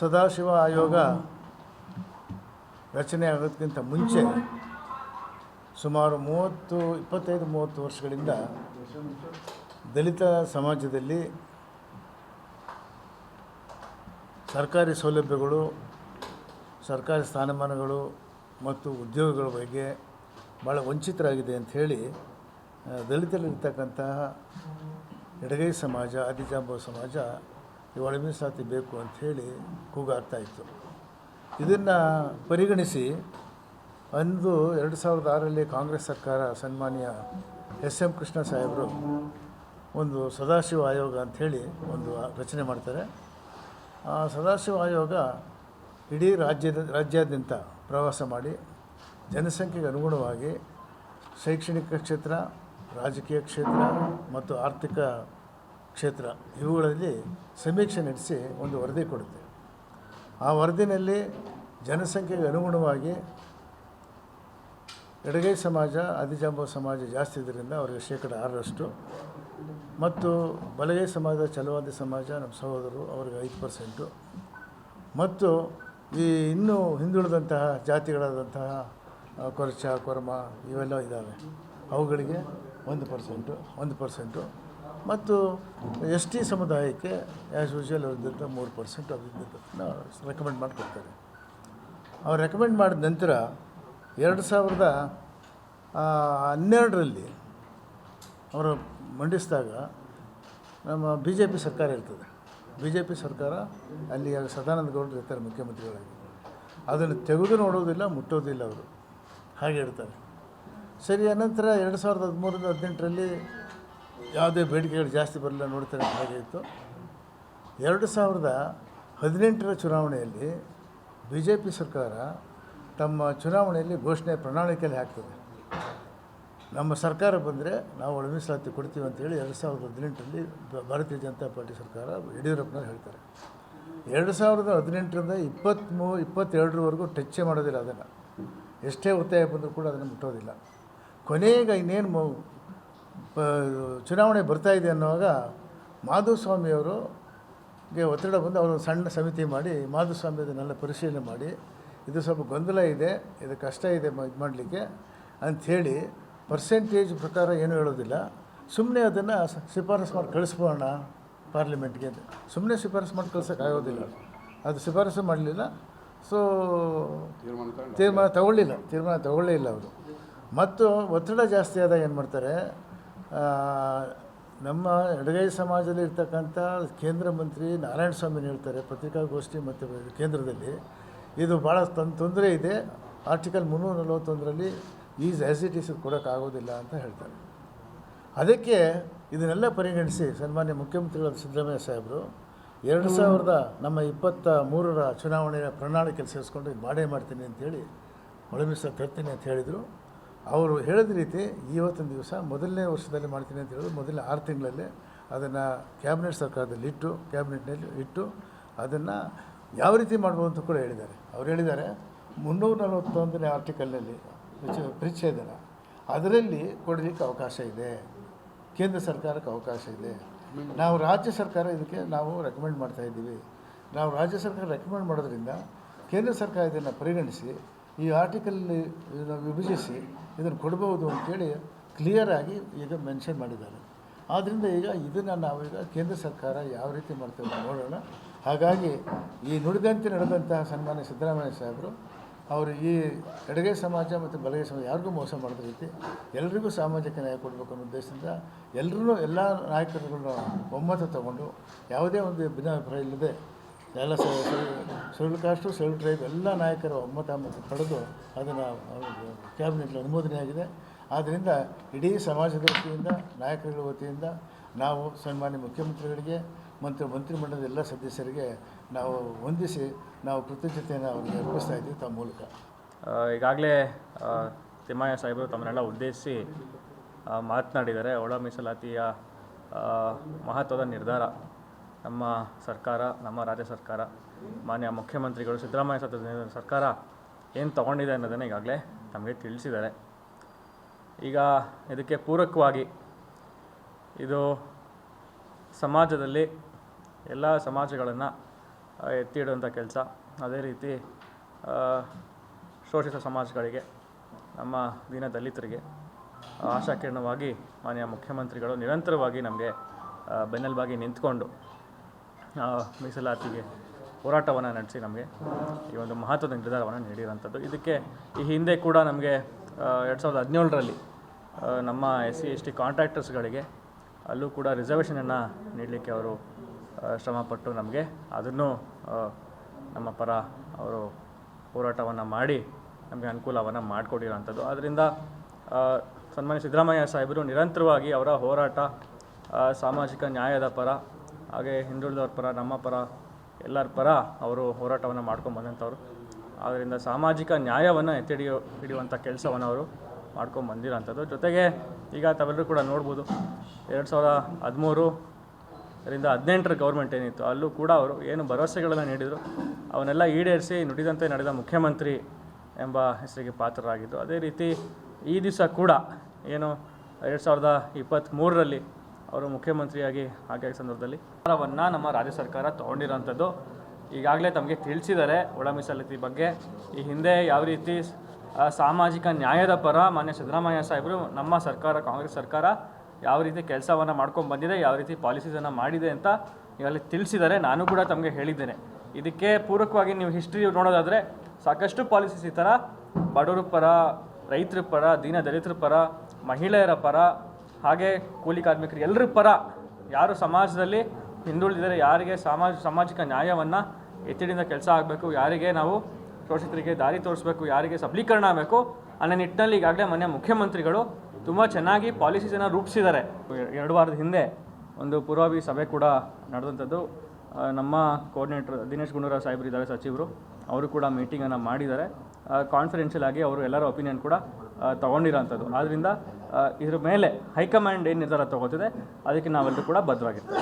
ಸದಾಶಿವ ಆಯೋಗ ರಚನೆ ಆಗೋದಕ್ಕಿಂತ ಮುಂಚೆ ಸುಮಾರು ಮೂವತ್ತು, ಇಪ್ಪತ್ತೈದು, ಮೂವತ್ತು ವರ್ಷಗಳಿಂದ ದಲಿತ ಸಮಾಜದಲ್ಲಿ ಸರ್ಕಾರಿ ಸೌಲಭ್ಯಗಳು, ಸರ್ಕಾರಿ ಸ್ಥಾನಮಾನಗಳು ಮತ್ತು ಉದ್ಯೋಗಗಳ ಬಗ್ಗೆ ಭಾಳ ವಂಚಿತರಾಗಿದೆ ಅಂಥೇಳಿ ದಲಿತರಲ್ಲಿರ್ತಕ್ಕಂತಹ ಎಡಗೈ ಸಮಾಜ ಆದಿಜಾಂಬವ ಸಮಾಜ ಈ ಸಾತಿ ಬೇಕು ಅಂಥೇಳಿ ಕೂಗಾಡ್ತಾ ಇತ್ತು. ಇದನ್ನು ಪರಿಗಣಿಸಿ ಅಂದು ಎರಡು ಸಾವಿರದ ಆರರಲ್ಲಿ ಕಾಂಗ್ರೆಸ್ ಸರ್ಕಾರ ಸನ್ಮಾನ್ಯ ಎಸ್ ಎಂ ಕೃಷ್ಣ ಸಾಹೇಬರು ಒಂದು ಸದಾಶಿವ ಆಯೋಗ ಅಂಥೇಳಿ ಒಂದು ರಚನೆ ಮಾಡ್ತಾರೆ. ಆ ಸದಾಶಿವ ಆಯೋಗ ಇಡೀ ರಾಜ್ಯದ ರಾಜ್ಯಾದ್ಯಂತ ಪ್ರವಾಸ ಮಾಡಿ ಜನಸಂಖ್ಯೆಗೆ ಅನುಗುಣವಾಗಿ ಶೈಕ್ಷಣಿಕ ಕ್ಷೇತ್ರ, ರಾಜಕೀಯ ಕ್ಷೇತ್ರ ಮತ್ತು ಆರ್ಥಿಕ ಕ್ಷೇತ್ರ ಇವುಗಳಲ್ಲಿ ಸಮೀಕ್ಷೆ ನಡೆಸಿ ಒಂದು ವರದಿ ಕೊಡುತ್ತೆ. ಆ ವರದಿನಲ್ಲಿ ಜನಸಂಖ್ಯೆಗೆ ಅನುಗುಣವಾಗಿ ಎಡಗೈ ಸಮಾಜ, ಆದಿಜಾಂಬವ ಸಮಾಜ ಜಾಸ್ತಿ ಇದರಿಂದ ಅವರಿಗೆ ಶೇಕಡ ಆರರಷ್ಟು ಮತ್ತು ಬಲಗೈ ಸಮಾಜ ಚಲವಾದಿ ಸಮಾಜ ನಮ್ಮ ಸಹೋದರರು ಅವರಿಗೆ ಐದು ಪರ್ಸೆಂಟು. ಮತ್ತು ಈ ಇನ್ನೂ ಹಿಂದುಳಿದಂತಹ ಜಾತಿಗಳಾದಂತಹ ಕೊರಚ, ಕೊರಮ ಇವೆಲ್ಲ ಇದ್ದಾವೆ. ಅವುಗಳಿಗೆ ಒಂದು ಪರ್ಸೆಂಟು ಒಂದು ಪರ್ಸೆಂಟು. ಮತ್ತು ಎಸ್ ಟಿ ಸಮುದಾಯಕ್ಕೆ ಆ್ಯಸ್ ಯೂಶುವಲ್ ಅವ್ರದ್ದು ಮೂರು ಪರ್ಸೆಂಟ್ ಅಭಿವೃದ್ಧಿನ ರೆಕಮೆಂಡ್ ಮಾಡಿಕೊಡ್ತಾರೆ ಅವ್ರು ರೆಕಮೆಂಡ್ ಮಾಡಿದ ನಂತರ ಎರಡು ಸಾವಿರದ ಹನ್ನೆರಡರಲ್ಲಿ ಅವರು ಮಂಡಿಸಿದಾಗ ನಮ್ಮ ಬಿ ಜೆ ಪಿ ಸರ್ಕಾರ ಇರ್ತದೆ. ಬಿ ಜೆ ಪಿ ಸರ್ಕಾರ ಅಲ್ಲಿ ಸದಾನಂದ ಗೌಡರು ಇರ್ತಾರೆ ಮುಖ್ಯಮಂತ್ರಿಗಳಾಗಿ. ಅದನ್ನು ತೆಗೆದು ನೋಡೋದಿಲ್ಲ, ಮುಟ್ಟೋದಿಲ್ಲ ಅವರು. ಹಾಗೆ ಇರ್ತಾರೆ ಸರಿ ಅನಂತರ ಎರಡು ಸಾವಿರದ ಹದಿಮೂರಿಂದ ಹದಿನೆಂಟರಲ್ಲಿ ಯಾವುದೇ ಬೇಡಿಕೆಗಳು ಜಾಸ್ತಿ ಬರಲ್ಲ ನೋಡ್ತಾರೆ ಹಾಗೆ ಇತ್ತು. ಎರಡು ಸಾವಿರದ ಹದಿನೆಂಟರ ಚುನಾವಣೆಯಲ್ಲಿ ಬಿ ಜೆ ಪಿ ಸರ್ಕಾರ ತಮ್ಮ ಚುನಾವಣೆಯಲ್ಲಿ ಘೋಷಣೆ ಪ್ರಣಾಳಿಕೆಯಲ್ಲಿ ಹಾಕ್ತದೆ ನಮ್ಮ ಸರ್ಕಾರ ಬಂದರೆ ನಾವು ಒಳ ಮೀಸಲಾತಿ ಕೊಡ್ತೀವಿ ಅಂತೇಳಿ ಎರಡು ಸಾವಿರದ ಹದಿನೆಂಟರಲ್ಲಿ ಭಾರತೀಯ ಜನತಾ ಪಾರ್ಟಿ ಸರ್ಕಾರ ಯಡಿಯೂರಪ್ಪನವ್ರು ಹೇಳ್ತಾರೆ. ಎರಡು ಸಾವಿರದ ಹದಿನೆಂಟರಿಂದ ಇಪ್ಪತ್ತ್ಮೂ ಇಪ್ಪತ್ತೆರಡರವರೆಗೂ ಟಚ್ಚೇ ಮಾಡೋದಿಲ್ಲ ಅದನ್ನು. ಎಷ್ಟೇ ಒತ್ತಾಯ ಬಂದರೂ ಕೂಡ ಅದನ್ನು ಮುಟ್ಟೋದಿಲ್ಲ. ಕೊನೆಗೆ ಇನ್ನೇನು ಚುನಾವಣೆ ಬರ್ತಾ ಇದೆ ಅನ್ನುವಾಗ ಮಾಧುಸ್ವಾಮಿಯವರು ಗೆ ಒತ್ತಡ ಬಂದು ಅವರು ಸಣ್ಣ ಸಮಿತಿ ಮಾಡಿ ಮಾಧುಸ್ವಾಮಿ ಅದನ್ನೆಲ್ಲ ಪರಿಶೀಲನೆ ಮಾಡಿ, ಇದು ಸ್ವಲ್ಪ ಗೊಂದಲ ಇದೆ, ಇದು ಕಷ್ಟ ಇದೆ ಇದು ಮಾಡಲಿಕ್ಕೆ ಅಂಥೇಳಿ ಪರ್ಸೆಂಟೇಜ್ ಪ್ರಕಾರ ಏನೂ ಹೇಳೋದಿಲ್ಲ. ಸುಮ್ಮನೆ ಅದನ್ನು ಶಿಫಾರಸು ಮಾಡಿ ಕಳಿಸ್ಬೋಣ ಪಾರ್ಲಿಮೆಂಟ್ಗೆ ಅಂತ. ಸುಮ್ಮನೆ ಶಿಫಾರಸು ಮಾಡಿ ಕಳ್ಸೋಕ್ಕಾಗೋದಿಲ್ಲ ಅದು ಶಿಫಾರಸು ಮಾಡಲಿಲ್ಲ. ಸೊ, ತೀರ್ಮಾನ ತಗೊಳ್ಳಿಲ್ಲ. ತೀರ್ಮಾನ ತಗೊಳ್ಳೇ ಇಲ್ಲ ಅವರು. ಮತ್ತು ಒತ್ತಡ ಜಾಸ್ತಿ ಆದಾಗ ಏನು ಮಾಡ್ತಾರೆ ನಮ್ಮ ಎಡಗೈ ಸಮಾಜದಲ್ಲಿ ಇರ್ತಕ್ಕಂಥ ಕೇಂದ್ರ ಮಂತ್ರಿ ನಾರಾಯಣ ಸ್ವಾಮಿ ಹೇಳ್ತಾರೆ ಪತ್ರಿಕಾಗೋಷ್ಠಿ ಮತ್ತು ಕೇಂದ್ರದಲ್ಲಿ. ಇದು ಭಾಳ ತನ್ನ ತೊಂದರೆ ಇದೆ. ಆರ್ಟಿಕಲ್ ಮುನ್ನೂರ ನಲವತ್ತೊಂದರಲ್ಲಿ ಈಸ್ ಆ್ಯಸ್ ಇಟ್ ಈಸ್ ಕೊಡೋಕ್ಕಾಗೋದಿಲ್ಲ ಅಂತ ಹೇಳ್ತಾರೆ. ಅದಕ್ಕೆ ಇದನ್ನೆಲ್ಲ ಪರಿಗಣಿಸಿ ಸನ್ಮಾನ್ಯ ಮುಖ್ಯಮಂತ್ರಿಗಳಾದ ಸಿದ್ದರಾಮಯ್ಯ ಸಾಹೇಬರು ಎರಡು ಸಾವಿರದ ನಮ್ಮ ಇಪ್ಪತ್ತ ಮೂರರ ಚುನಾವಣೆಯ ಪ್ರಣಾಳಿಕೆಯಲ್ಲಿ ಸೇರಿಸ್ಕೊಂಡು ಇದು ಮಾಡೇ ಮಾಡ್ತೀನಿ ಅಂತೇಳಿ ಒಳಮಿಸ ತರ್ತೀನಿ ಅಂತ ಹೇಳಿದರು. ಅವರು ಹೇಳಿದ ರೀತಿ ಇವತ್ತಿನ ದಿವಸ ಮೊದಲನೇ ವರ್ಷದಲ್ಲಿ ಮಾಡ್ತೀನಿ ಅಂತ ಹೇಳಿದ್ರು. ಮೊದಲ ಆರು ತಿಂಗಳಲ್ಲಿ ಅದನ್ನು ಕ್ಯಾಬಿನೆಟ್ ಸರ್ಕಾರದಲ್ಲಿ ಇಟ್ಟು, ಕ್ಯಾಬಿನೆಟ್ನಲ್ಲಿ ಇಟ್ಟು ಅದನ್ನು ಯಾವ ರೀತಿ ಮಾಡ್ಬೋದು ಅಂತ ಕೂಡ ಹೇಳಿದ್ದಾರೆ. ಅವ್ರು ಹೇಳಿದ್ದಾರೆ, ಮುನ್ನೂರ ನಲವತ್ತೊಂದನೇ ಆರ್ಟಿಕಲ್ನಲ್ಲಿ ಪರಿಚ್ಛೇದನ ಅದರಲ್ಲಿ ಕೊಡಲಿಕ್ಕೆ ಅವಕಾಶ ಇದೆ. ಕೇಂದ್ರ ಸರ್ಕಾರಕ್ಕೆ ಅವಕಾಶ ಇದೆ. ನಾವು ರಾಜ್ಯ ಸರ್ಕಾರ ಇದಕ್ಕೆ ನಾವು ರೆಕಮೆಂಡ್ ಮಾಡ್ತಾ ಇದ್ದೀವಿ. ನಾವು ರಾಜ್ಯ ಸರ್ಕಾರ ರೆಕಮೆಂಡ್ ಮಾಡೋದ್ರಿಂದ ಕೇಂದ್ರ ಸರ್ಕಾರ ಇದನ್ನು ಪರಿಗಣಿಸಿ, ಈ ಆರ್ಟಿಕಲ್ ವಿಭಜಿಸಿ ಇದನ್ನು ಕೊಡ್ಬೋದು ಅಂತೇಳಿ ಕ್ಲಿಯರಾಗಿ ಈಗ ಮೆನ್ಷನ್ ಮಾಡಿದ್ದಾರೆ. ಆದ್ದರಿಂದ ಈಗ ಇದನ್ನು ನಾವೀಗ ಕೇಂದ್ರ ಸರ್ಕಾರ ಯಾವ ರೀತಿ ಮಾಡ್ತೇವೆ ನೋಡೋಣ. ಹಾಗಾಗಿ ಈ ನುಡಿದಂತೆ ನಡೆದಂತಹ ಸನ್ಮಾನ್ಯ ಸಿದ್ದರಾಮಯ್ಯ ಸಾಹೇಬರು, ಅವರು ಈ ಎಡಗೈ ಸಮಾಜ ಮತ್ತು ಬಲಗೈ ಸಮಾಜ ಯಾರಿಗೂ ಮೋಸ ಮಾಡದ ರೀತಿ ಎಲ್ರಿಗೂ ಸಾಮಾಜಿಕ ನ್ಯಾಯ ಕೊಡಬೇಕು ಅನ್ನೋ ಉದ್ದೇಶದಿಂದ ಎಲ್ಲರೂ ಎಲ್ಲ ನಾಯಕರುಗಳನ್ನ ಒಮ್ಮತ ತಗೊಂಡು ಯಾವುದೇ ಒಂದು ಭಿನ್ನಾಭಿಪ್ರಾಯ ಇಲ್ಲದೆ ಎಲ್ಲ ಶೆಡ್ಯೂಲ್ ಕಾಸ್ಟು ಶೆಡ್ಯೂಲ್ ಟ್ರೈಬ್ ಎಲ್ಲ ನಾಯಕರು ಒಮ್ಮತ ಪಡೆದು ಅದನ್ನು ಕ್ಯಾಬಿನೆಟ್ ಅನುಮೋದನೆ ಆಗಿದೆ. ಆದ್ದರಿಂದ ಇಡೀ ಸಮಾಜದ ವತಿಯಿಂದ ನಾಯಕರುಗಳ ವತಿಯಿಂದ ನಾವು ಸನ್ಮಾನ್ಯ ಮುಖ್ಯಮಂತ್ರಿಗಳಿಗೆ ಮತ್ತು ಮಂತ್ರಿಮಂಡಲದ ಎಲ್ಲ ಸದಸ್ಯರಿಗೆ ನಾವು ವಂದಿಸಿ ನಾವು ಕೃತಜ್ಞತೆಯನ್ನು ಅವರಿಗೆ ಅರ್ಪಿಸ್ತಾ ಇದ್ದೀವಿ ತಮ್ಮ ಮೂಲಕ. ಈಗಾಗಲೇ ತಿಮ್ಮಯ್ಯ ಸಾಹೇಬರು ತಮ್ಮನ್ನೆಲ್ಲ ಉದ್ದೇಶಿಸಿ ಮಾತನಾಡಿದ್ದಾರೆ. ಒಳ ಮೀಸಲಾತಿಯ ಮಹತ್ವದ ನಿರ್ಧಾರ. ನಮ್ಮ ಸರ್ಕಾರ, ನಮ್ಮ ರಾಜ್ಯ ಸರ್ಕಾರ, ಮಾನ್ಯ ಮುಖ್ಯಮಂತ್ರಿಗಳು, ಸಿದ್ದರಾಮಯ್ಯ ಸತ್ತ ಸರ್ಕಾರ ಏನು ತಗೊಂಡಿದೆ ಅನ್ನೋದನ್ನು ಈಗಾಗಲೇ ನಮಗೆ ತಿಳಿಸಿದ್ದಾರೆ. ಈಗ ಇದಕ್ಕೆ ಪೂರಕವಾಗಿ ಇದು ಸಮಾಜದಲ್ಲಿ ಎಲ್ಲ ಸಮಾಜಗಳನ್ನು ಎತ್ತಿಡುವಂಥ ಕೆಲಸ. ಅದೇ ರೀತಿ ಶೋಷಿತ ಸಮಾಜಗಳಿಗೆ, ನಮ್ಮ ದೀನ ದಲಿತರಿಗೆ ಆಶಾಕಿರಣವಾಗಿ ಮಾನ್ಯ ಮುಖ್ಯಮಂತ್ರಿಗಳು ನಿರಂತರವಾಗಿ ನಮಗೆ ಬೆನ್ನೆಲುಬಾಗಿ ನಿಂತ್ಕೊಂಡು ಮೀಸಲಾತಿಗೆ ಹೋರಾಟವನ್ನು ನಡೆಸಿ ನಮಗೆ ಈ ಒಂದು ಮಹತ್ವದ ನಿರ್ಧಾರವನ್ನು ನೀಡಿರುವಂಥದ್ದು. ಇದಕ್ಕೆ ಈ ಹಿಂದೆ ಕೂಡ ನಮಗೆ ಎರಡು ಸಾವಿರದ ಹದಿನೇಳರಲ್ಲಿ ನಮ್ಮ ಎಸ್ ಸಿ ಎಸ್ ಟಿ ಕಾಂಟ್ರಾಕ್ಟರ್ಸ್ಗಳಿಗೆ ಅಲ್ಲೂ ಕೂಡ ರಿಸರ್ವೇಷನನ್ನು ನೀಡಲಿಕ್ಕೆ ಅವರು ಶ್ರಮಪಟ್ಟು ನಮಗೆ ಅದನ್ನು ನಮ್ಮ ಪರ ಅವರು ಹೋರಾಟವನ್ನು ಮಾಡಿ ನಮಗೆ ಅನುಕೂಲವನ್ನು ಮಾಡಿಕೊಟ್ಟಿರುವಂಥದ್ದು ಆದ್ದರಿಂದ ಆ, ಸನ್ಮಾನ್ಯ ಸಿದ್ದರಾಮಯ್ಯ ಸಾಹೇಬರು ನಿರಂತರವಾಗಿ ಅವರ ಹೋರಾಟ ಸಾಮಾಜಿಕ ನ್ಯಾಯದ ಪರ ಹಾಗೆ ಹಿಂದುಳಿದವ್ರ ಪರ, ನಮ್ಮ ಪರ, ಎಲ್ಲರ ಪರ ಅವರು ಹೋರಾಟವನ್ನು ಮಾಡ್ಕೊಂಡು ಬಂದಂಥವ್ರು. ಆದ್ದರಿಂದ ಸಾಮಾಜಿಕ ನ್ಯಾಯವನ್ನು ಎತ್ತಿ ಹಿಡಿಯೋ ಹಿಡಿಯುವಂಥ ಕೆಲಸವನ್ನು ಅವರು ಮಾಡ್ಕೊಂಡು ಬಂದಿರೋಂಥದ್ದು. ಜೊತೆಗೆ ಈಗ ತಾವೆಲ್ಲರೂ ಕೂಡ ನೋಡ್ಬೋದು, ಎರಡು ಸಾವಿರದ ಹದಿಮೂರು ಅದರಿಂದ ಹದಿನೆಂಟರ ಗೌರ್ಮೆಂಟ್ ಏನಿತ್ತು, ಅಲ್ಲೂ ಕೂಡ ಅವರು ಏನು ಭರವಸೆಗಳನ್ನು ನೀಡಿದರು. ಅವನ್ನೆಲ್ಲ ಈಡೇರಿಸಿ ನುಡಿದಂತೆ ನಡೆದ ಮುಖ್ಯಮಂತ್ರಿ ಎಂಬ ಹೆಸರಿಗೆ ಪಾತ್ರರಾಗಿದ್ದರು ಅದೇ ರೀತಿ ಈ ದಿವಸ ಕೂಡ ಏನು, ಎರಡು ಸಾವಿರದ ಇಪ್ಪತ್ತ್ಮೂರರಲ್ಲಿ ಅವರು ಮುಖ್ಯಮಂತ್ರಿಯಾಗಿ ಆಗಿದ್ದ ಸಂದರ್ಭದಲ್ಲಿ ಪರವನ್ನು ನಮ್ಮ ರಾಜ್ಯ ಸರ್ಕಾರ ತೊಗೊಂಡಿರೋಂಥದ್ದು. ಈಗಾಗಲೇ ತಮಗೆ ತಿಳಿಸಿದ್ದಾರೆ ಒಳ ಮೀಸಲಾತಿ ಬಗ್ಗೆ. ಈ ಹಿಂದೆ ಯಾವ ರೀತಿ ಸಾಮಾಜಿಕ ನ್ಯಾಯದ ಪರ ಮಾನ್ಯ ಸಿದ್ದರಾಮಯ್ಯ ಸಾಹೇಬರು ನಮ್ಮ ಸರ್ಕಾರ, ಕಾಂಗ್ರೆಸ್ ಸರ್ಕಾರ ಯಾವ ರೀತಿ ಕೆಲಸವನ್ನು ಮಾಡ್ಕೊಂಡು ಬಂದಿದೆ, ಯಾವ ರೀತಿ ಪಾಲಿಸೀಸನ್ನು ಮಾಡಿದೆ ಅಂತ ಈಗಾಗಲೇ ತಿಳಿಸಿದ್ದಾರೆ. ನಾನು ಕೂಡ ತಮಗೆ ಹೇಳಿದ್ದೇನೆ. ಇದಕ್ಕೆ ಪೂರಕವಾಗಿ ನೀವು ಹಿಸ್ಟ್ರಿ ನೋಡೋದಾದರೆ ಸಾಕಷ್ಟು ಪಾಲಿಸೀಸ್ ಈ ಥರ ಬಡವರ ಪರ, ರೈತರ ಪರ, ದೀನ ದಲಿತರ ಪರ, ಮಹಿಳೆಯರ ಪರ ಹಾಗೆ ಕೂಲಿ ಕಾರ್ಮಿಕರು ಎಲ್ಲರ ಪರ ಯಾರು ಸಮಾಜದಲ್ಲಿ ಹಿಂದುಳಿದಿದ್ದಾರೆ, ಯಾರಿಗೆ ಸಮಾಜ, ಸಾಮಾಜಿಕ ನ್ಯಾಯವನ್ನು ಎತ್ತಿಡಿಂದ ಕೆಲಸ ಆಗಬೇಕು, ಯಾರಿಗೆ ನಾವು ಶೋಷಿತರಿಗೆ ದಾರಿ ತೋರಿಸ್ಬೇಕು, ಯಾರಿಗೆ ಸಬಲೀಕರಣ ಆಗಬೇಕು ಅನ್ನೋ ನಿಟ್ಟಿನಲ್ಲಿ ಈಗಾಗಲೇ ಮನೆ ಮುಖ್ಯಮಂತ್ರಿಗಳು ತುಂಬ ಚೆನ್ನಾಗಿ ಪಾಲಿಸೀಸನ್ನು ರೂಪಿಸಿದ್ದಾರೆ. ಎರಡು ವಾರದ ಹಿಂದೆ ಒಂದು ಪೂರ್ವಾಭಿ ಸಭೆ ಕೂಡ ನಡೆದಂಥದ್ದು. ನಮ್ಮ ಕೋಆರ್ಡಿನೇಟರ್ ದಿನೇಶ್ ಗುಂಡೂರಾವ್ ಸಾಹೇಬರು ಇದ್ದಾರೆ ಸಚಿವರು. ಅವರು ಕೂಡ ಮೀಟಿಂಗನ್ನು ಮಾಡಿದ್ದಾರೆ. ಕಾನ್ಫಿಡೆನ್ಷಿಯಲ್ ಆಗಿ ಅವರು ಎಲ್ಲರ ಒಪಿನಿಯನ್ ಕೂಡ ತೊಗೊಂಡಿರೋಂಥದ್ದು ಆದ್ದರಿಂದ ಇದ್ರ ಮೇಲೆ ಹೈಕಮಾಂಡ್ ಏನು ನಿರ್ಧಾರ ತಗೋತಿದೆ ಅದಕ್ಕೆ ನಾವೆಲ್ಲರೂ ಕೂಡ ಬದ್ಧವಾಗಿರ್ತೀವಿ